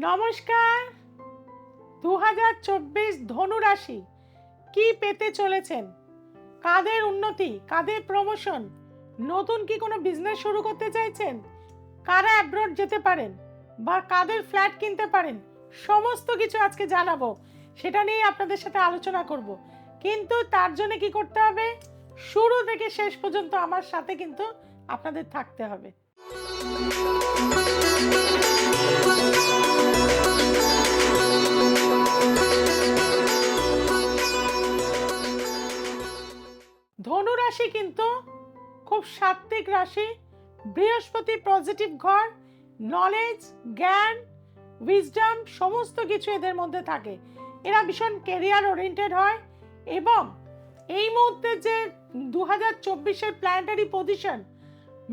নমস্কার। দু হাজার চব্বিশ ধনুরাশি কি পেতে চলেছেন? কাদের উন্নতি, কাদের প্রমোশন নতুন কি কোনো বিজনেস শুরু করতে চাইছেন? কারা অ্যাব্রড যেতে পারেন? বা কাদের ফ্ল্যাট কিনতে পারেন? সমস্ত কিছু আজকে জানাব। সেটা নিয়ে আপনাদের সাথে আলোচনা করব। কিন্তু তার জন্য কি করতে হবে? শুরু থেকে শেষ পর্যন্ত আমার সাথে কিন্তু আপনাদের থাকতে হবে। ধনু রাশি কিন্তু খুব সাত্ত্বিক রাশি। বৃহস্পতি পজিটিভ ঘর নলেজ জ্ঞান উইজডম সমস্ত কিছু এদের মধ্যে থাকে। এরা ভীষণ কেরিয়ার ওরিয়েন্টেড হয় এবং এই মুহূর্তে যে দু হাজার চব্বিশের প্ল্যানেটারি পজিশন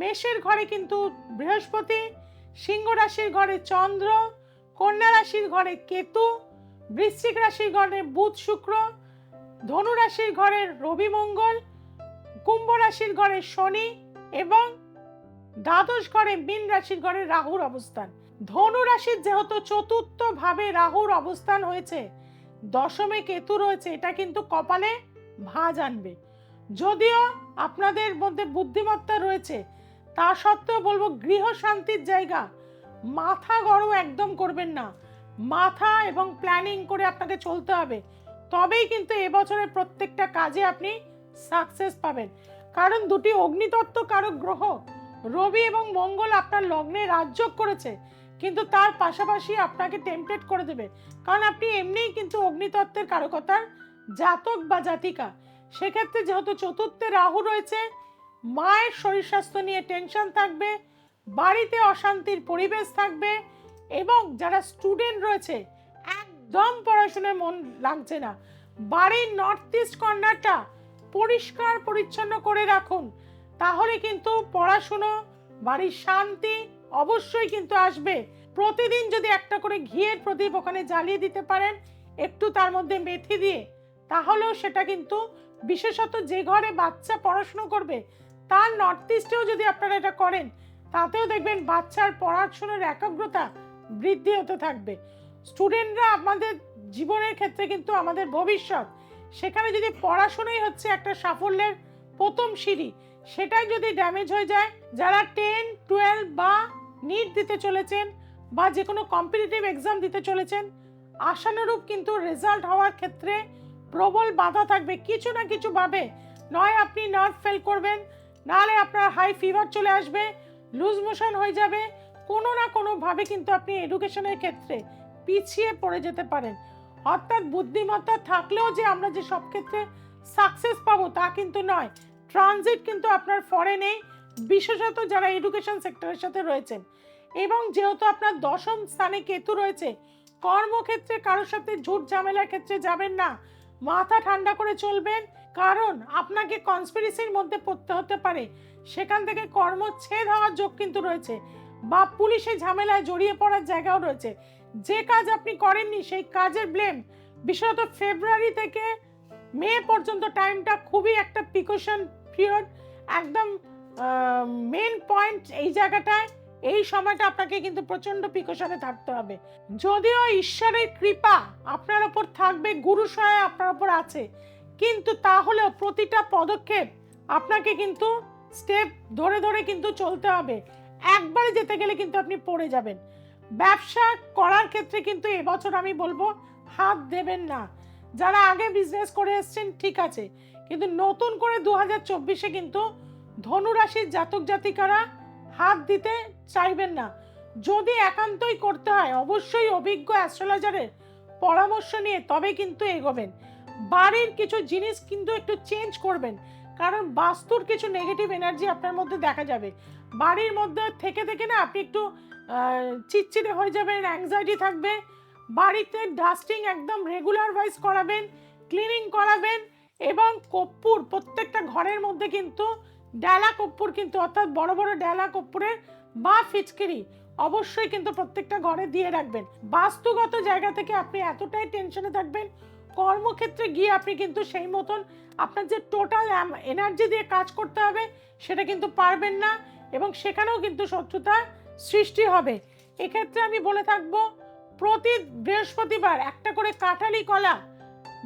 মেষের ঘরে কিন্তু বৃহস্পতি, সিংহ রাশির ঘরে চন্দ্র, কন্যা রাশির ঘরে কেতু, বৃশ্চিক রাশির ঘরে বুধ শুক্র, ধনু রাশির ঘরে রবি মঙ্গল কুম্ভ রাশির ঘরে শনি এবং দ্বাদশ ঘরে মীন রাশির ঘরে রাহুর অবস্থান। ধনু রাশির যেহেতু চতুর্থ ভাবে রাহুর অবস্থান হয়েছে, দশমে কেতু রয়েছে, এটা কিন্তু কপালে ভাঁজ আনবে। যদিও আপনাদের মধ্যে বুদ্ধিমত্তা রয়েছে, তা সত্ত্বেও বলব গৃহ শান্তির জায়গা মাথা গরম একদম করবেন না। মাথা এবং প্ল্যানিং করে আপনাকে চলতে হবে। তবেই কিন্তু এবছরের প্রত্যেকটা কাজে আপনি সাকসেস পাবেন। কারণ দুটি অগ্নিতত্ত্ব কারক গ্রহ, রবি এবং মঙ্গল আপনার লগ্নে রাজযোগ করেছে, কিন্তু তার পাশাপাশি আপনাকে টেম্পলেট করে দেবে। কারণ আপনি এমনিই কিন্তু অগ্নিতত্ত্বের কারকতার জাতক বা জাতিকা। সেক্ষেত্রে যেহেতু চতুর্থে রাহু রয়েছে, মায়ের শরীর স্বাস্থ্য নিয়ে টেনশন থাকবে, বাড়িতে অশান্তির পরিবেশ থাকবে এবং যারা স্টুডেন্ট রয়েছে, একদম পড়াশোনায় মন লাগছে না। বাড়ির নর্থ ইস্ট কর্নারটা পরিষ্কার পরিচ্ছন্ন করে রাখুন। তাহলে কিন্তু পড়াশুনো, বাড়ির শান্তি অবশ্যই কিন্তু আসবে। প্রতিদিন যদি একটা করে ঘিয়ের প্রদীপ ওখানে জ্বালিয়ে দিতে পারেন, একটু তার মধ্যে মেথি দিয়ে, তাহলেও সেটা কিন্তু বিশেষত যে ঘরে বাচ্চা পড়াশুনো করবে, তার নর্থ ইস্টেও যদি আপনারা এটা করেন, তাতেও দেখবেন বাচ্চার পড়াশুনোর একাগ্রতা বৃদ্ধি হতে থাকবে। স্টুডেন্টরা আমাদের জীবনের ক্ষেত্রে কিন্তু আমাদের ভবিষ্যৎ সেখানে যদি পড়াশোনাই হচ্ছে একটা সাফল্যের প্রথম সিঁড়ি, সেটাই যদি ড্যামেজ হয়ে যায়, যারা টেন টুয়েলভ বা নিট দিতে চলেছেন বা যে কোনো কম্পিটিটিভ এক্সাম দিতে চলেছেন, আশানুরূপ কিন্তু রেজাল্ট হওয়ার ক্ষেত্রে প্রবল বাধা থাকবে। কিছু না কিছু ভাবে নয় আপনি নার্ভ ফেল করবেন, নাহলে আপনার হাই ফিভার চলে আসবে লুজ মোশন হয়ে যাবে। কোনো না কোনোভাবে কিন্তু আপনি এডুকেশনের ক্ষেত্রে পিছিয়ে পড়ে যেতে পারেন। অর্থাৎ বুদ্ধিমত্তা থাকলেও যে আমরা যে সব ক্ষেত্রে সাকসেস পাবো তা কিন্তু নয়। ট্রানজিট কিন্তু আপনার ফরে নেই বিশেষত যারা এডুকেশন সেক্টরের সাথে রয়েছেন। এবং যেহেতু আপনার দশম স্থানে কেতু রয়েছে, কর্মক্ষেত্রে কারোর সাথে ঝুট ঝামেলার ক্ষেত্রে যাবেন না। মাথা ঠান্ডা করে চলবেন, কারণ আপনাকে কনস্পিরেসির মধ্যে পড়তে হতে পারে। সেখান থেকে কর্মচ্ছেদ হওয়ার যোগ কিন্তু রয়েছে। বা পুলিশে ঝামেলায় জড়িয়ে পড়ার জায়গাও রয়েছে। যে কাজ আপনি করেননি, সেই কাজের ব্লেম বিশেষত ফেব্রুয়ারি থেকে মে পর্যন্ত টাইমটা খুবই একটা প্রিকশন পিরিয়ড একদম মেন পয়েন্ট এই জায়গাটায়, এই সময়টা আপনাকে কিন্তু প্রচণ্ড প্রিকশনে থাকতে হবে। যদিও ঈশ্বরের কৃপা আপনার ওপর থাকবে, গুরু সহায় আপনার ওপর আছে, কিন্তু তাহলেও প্রতিটা পদক্ষেপ আপনাকে কিন্তু স্টেপ ধরে ধরে কিন্তু চলতে হবে। একবারে যেতে গেলে কিন্তু আপনি পড়ে যাবেন। ব্যবসা করার ক্ষেত্রে কিন্তু এবছর আমি বলব হাত দেবেন না। যারা আগে বিজনেস করে এসছেন, ঠিক আছে। কিন্তু নতুন করে দু হাজার চব্বিশে কিন্তু ধনুরাশির জাতক জাতিকারা হাত দিতে চাইবেন না। যদি একান্তই করতে হয়, অবশ্যই অভিজ্ঞ অ্যাস্ট্রোলজারের পরামর্শ নিয়ে তবে কিন্তু এগোবেন। বাড়ির কিছু জিনিস কিন্তু একটু চেঞ্জ করবেন। কারণ বাস্তুর কিছু নেগেটিভ এনার্জি আপনার মধ্যে দেখা যাবে। বাড়ির মধ্যে থেকে থেকে না আপনি একটু চিড়চিড়ে হয়ে যাবেন অ্যাংজাইটি থাকবে। বাড়িতে ডাস্টিং একদম রেগুলার ওয়াইজ করাবেন ক্লিনিং করাবেন এবং কর্পূর, প্রত্যেকটা ঘরের মধ্যে কিন্তু ডালা কর্পূর কিন্তু, অর্থাৎ বড় বড় ডালা কর্পূরের বা ফিচকিরি অবশ্যই কিন্তু প্রত্যেকটা ঘরে দিয়ে রাখবেন। বাস্তুগত জায়গা থেকে আপনি এতটাই টেনশনে থাকবেন, কর্মক্ষেত্রে গিয়ে আপনি কিন্তু সেই মতন আপনার যে টোটাল এনার্জি দিয়ে কাজ করতে হবে, সেটা কিন্তু পারবেন না এবং সেখানেও কিন্তু শত্রুতা সৃষ্টি হবে। এক্ষেত্রে আমি বলে থাকব, প্রতি বৃহস্পতিবার একটা করে কাঁঠালি কলা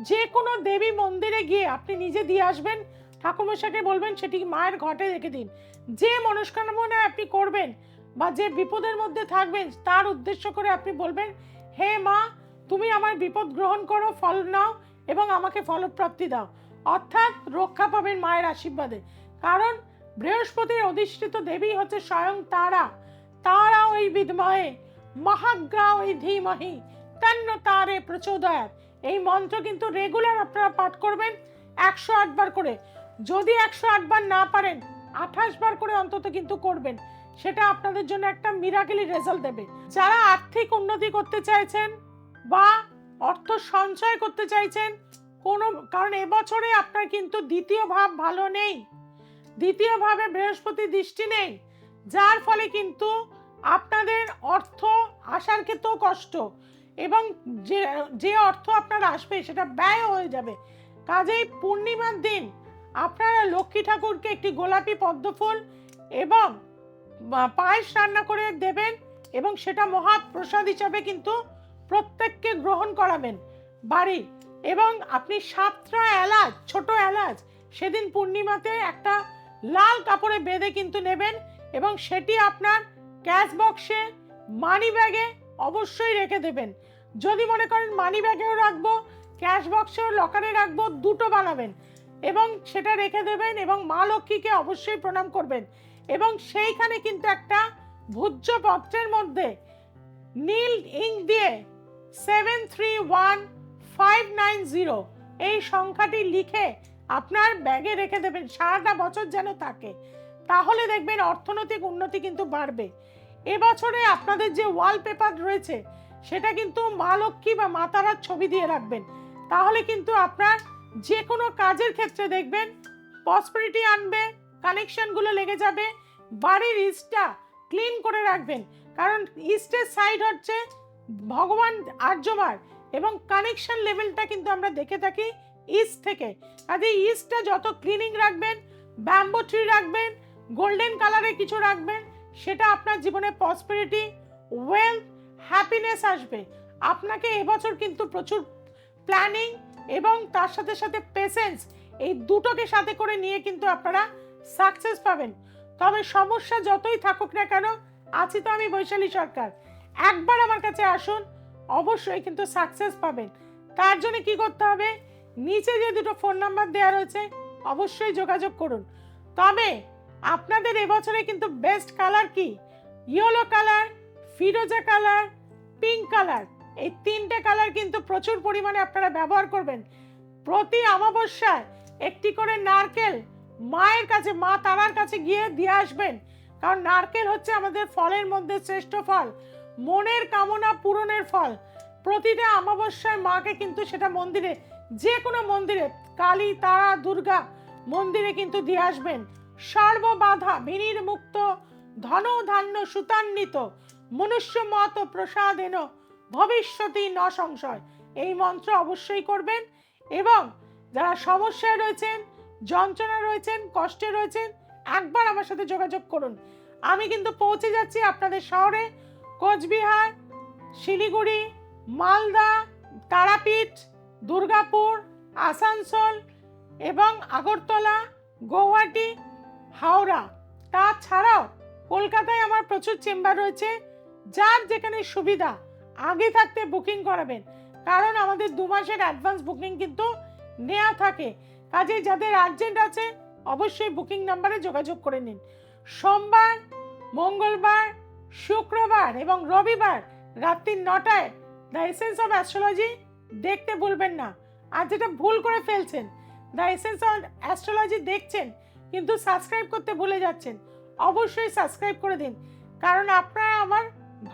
যে কোনো দেবী মন্দিরে গিয়ে আপনি নিজে দিয়ে আসবেন ঠাকুরমশাকে বলবেন সেটি মায়ের ঘটে রেখে দিন। যে মনস্কামনা আপনি করবেন বা যে বিপদের মধ্যে থাকবেন, তার উদ্দেশ্য করে আপনি বলবেন, হে মা, তুমি আমার বিপদ গ্রহণ করো, ফল নাও এবং আমাকে ফলপ্রাপ্তি দাও। অর্থাৎ রক্ষা পাবেন মায়ের আশীর্বাদে। কারণ বৃহস্পতির অধিষ্ঠিত দেবী হচ্ছে স্বয়ং তারা। তারা ওই বিদ্ময়ে মহাগ্রা ওই ধীমহি, তন্ন তারে প্রচোদয়াত। এই মন্ত্র কিন্তু রেগুলার আপনারা পাঠ করবেন একশো আটবার করে। যদি একশো আটবার না পারেন, আঠাশ বার করে অন্তত কিন্তু করবেন। সেটা আপনাদের জন্য একটা মিরাকেলি রেজাল্ট দেবে। যারা আর্থিক উন্নতি করতে চাইছেন বা অর্থ সঞ্চয় করতে চাইছেন, কোনো, কারণ এবছরে আপনার কিন্তু দ্বিতীয় ভাব ভালো নেই। দ্বিতীয় ভাবে বৃহস্পতি দৃষ্টি নেই। যার ফলে কিন্তু আপনাদের অর্থ আসার ক্ষেত্রেও কষ্ট এবং যে যে অর্থ আপনার আসবে সেটা ব্যয় হয়ে যাবে। কাজেই পূর্ণিমার দিন আপনারা লক্ষ্মী ঠাকুরকে একটি গোলাপি পদ্মফুল এবং পায়েস রান্না করে দেবেন এবং সেটা মহাপ্রসাদ হিসাবে কিন্তু প্রত্যেককে গ্রহণ করাবেন বাড়ি। এবং আপনি সাতটা এলাচ, ছোট এলাচ সেদিন পূর্ণিমাতে একটা লাল কাপড়ে বেঁধে কিন্তু নেবেন এবং সেটি আপনার ক্যাশ বক্সে, মানি ব্যাগে অবশ্যই রেখে দেবেন। যদি মনে করেন মানি ব্যাগেও রাখব, ক্যাশ বক্সেও লকারে রাখব, দুটো বানাবেন এবং সেটা রেখে দেবেন এবং মা লক্ষ্মীকে অবশ্যই প্রণাম করবেন। এবং সেইখানে কিন্তু একটা ভূজ্য পত্রের মধ্যে নীল ইঙ্ক দিয়ে seven three one five nine zero এই সংখ্যাটি লিখে আপনার ব্যাগে রেখে দেবেন। সারাটা বছর যেন থাকে। তাহলে দেখবেন অর্থনৈতিক উন্নতি কিন্তু বাড়বে। এবছরে আপনাদের যে ওয়ালপেপার রয়েছে, সেটা কিন্তু মা লক্ষ্মী বা মা তারার ছবি দিয়ে রাখবেন। তাহলে কিন্তু আপনার যে কোনো কাজের ক্ষেত্রে দেখবেন পসপিরিটি আনবে কানেকশনগুলো লেগে যাবে, বাড়ির ইস্টটা ক্লিন করে রাখবেন। কারণ ইস্টের সাইড হচ্ছে ভগবান আর্যমার এবং কানেকশন লেভেলটা কিন্তু আমরা দেখে থাকি ইস্ট থেকে। কাজে ইস্টটা যত ক্লিনিং রাখবেন ব্যাম্বো ট্রি রাখবেন গোল্ডেন কালারে কিছু রাখবেন, সেটা আপনার জীবনে পসপিরিটি ওয়েলথ হ্যাপিনেস আসবে। আপনাকে এবছর কিন্তু প্রচুর প্ল্যানিং এবং তার সাথে সাথে পেশেন্স এই দুটোকে সাথে করে নিয়ে কিন্তু আপনারা সাকসেস পাবেন। তবে সমস্যা যতই থাকুক না কেন, আছি তো আমি বৈশালী সরকার। একবার আমার কাছে আসুন, অবশ্যই কিন্তু সাকসেস পাবেন। তার জন্য কি করতে হবে? নিচে যে দুটো ফোন নাম্বার দেওয়া রয়েছে, অবশ্যই যোগাযোগ করুন। তবে আপনাদের এবছরে কিন্তু বেস্ট কালার কি? ইয়েলো কালার ফিরোজা কালার পিঙ্ক কালার এই তিনটে কালার কিন্তু প্রচুর পরিমাণে আপনারা ব্যবহার করবেন। প্রতি অমাবস্যায় একটি করে নারকেল মায়ের কাছে, মা তারার কাছে গিয়ে দিয়ে আসবেন। কারণ নারকেল হচ্ছে আমাদের ফলের মধ্যে শ্রেষ্ঠ ফল। মনের কামনা পূরণের ফল। প্রতিটা অমাবস্যায় মাকে কিন্তু সেটা মন্দিরে যে কোনো মন্দিরে, কালী, তারা, দুর্গা মন্দিরে কিন্তু দিয়ে আসবেন। সর্ববাধা বিনির মুক্ত ধন ধান্য সুতান্বিত মনুষ্য মত প্রসাদেন ভবিষ্যতি ন সংশয় এই মন্ত্র অবশ্যই করবেন এবং যারা সমস্যায় রয়েছেন, যন্ত্রণা রয়েছেন, কষ্টে রয়েছেন, একবার আমার সাথে যোগাযোগ করুন। আমি কিন্তু পৌঁছে যাচ্ছি আপনাদের শহরে, কোচবিহার, শিলিগুড়ি, মালদা, তারাপীঠ, দুর্গাপুর, আসানসোল এবং আগরতলা, গৌহাটি হাওড়া। তাছাড়াও কলকাতায় আমার প্রচুর চেম্বার রয়েছে, যার যেখানে সুবিধা, আগে থাকতে বুকিং করাবেন। কারণ আমাদের দু মাসের অ্যাডভান্স বুকিং কিন্তু নেওয়া থাকে। কাজে যাদের আর্জেন্ট আছে, অবশ্যই বুকিং নাম্বারে যোগাযোগ করে নিন। সোমবার, মঙ্গলবার, শুক্রবার এবং রবিবার রাত্রি নটায় দ্য এসেন্স অফ অ্যাস্ট্রোলজি দেখতে ভুলবেন না। আর যেটা ভুল করে ফেলছেন দ্য এসেন্স অফ অ্যাস্ট্রোলজি দেখছেন কিন্তু সাবস্ক্রাইব করতে ভুলে যাচ্ছেন, অবশ্যই সাবস্ক্রাইব করে দিন, কারণ আপনারা আমার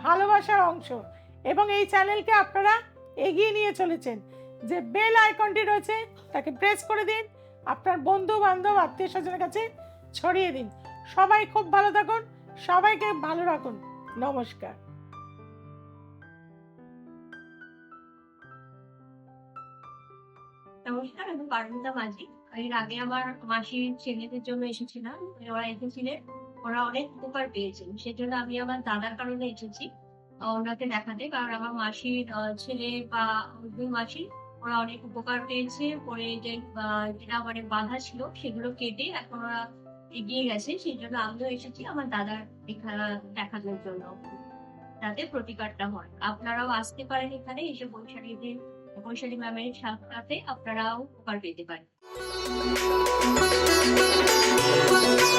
ভালোবাসার অংশ এবং এই চ্যানেলকে আপনারা এগিয়ে নিয়ে চলেছেন। যে বেল আইকনটি রয়েছে, তাকে প্রেস করে দিন, আপনার বন্ধু বান্ধব আত্মীয় স্বজনের কাছে ছড়িয়ে দিন। সবাই খুব ভালো থাকুন, সবাইকে ভালো রাখুন। নমস্কার। নমস্কার, আমি পারমিতা মাঝি। এর আগে আমার মাসির ছেলেদের জন্য এসেছিলাম ওরা এসেছিলেন ওরা অনেক উপকার পেয়েছেন সেজন্য আমি আমার দাদার কারণে এসেছি ওনাকে দেখাতে। কারণ আমার মাসির ছেলে বা দুই মাসি, ওরা অনেক উপকার পেয়েছে। পরে যে যেটা মানে বাধা ছিল, সেগুলো কেটে এখন ওরা এগিয়ে গেছে। সেই জন্য আমিও এসেছি আমার দাদার দেখা দেখানোর জন্য, যাতে প্রতিকারটা হয়। আপনারাও আসতে পারেন এখানে, এসে বৈশালীদের বৈশালী ম্যামের সাথে আপনারাও উপকার পেতে পারেন। Thank you.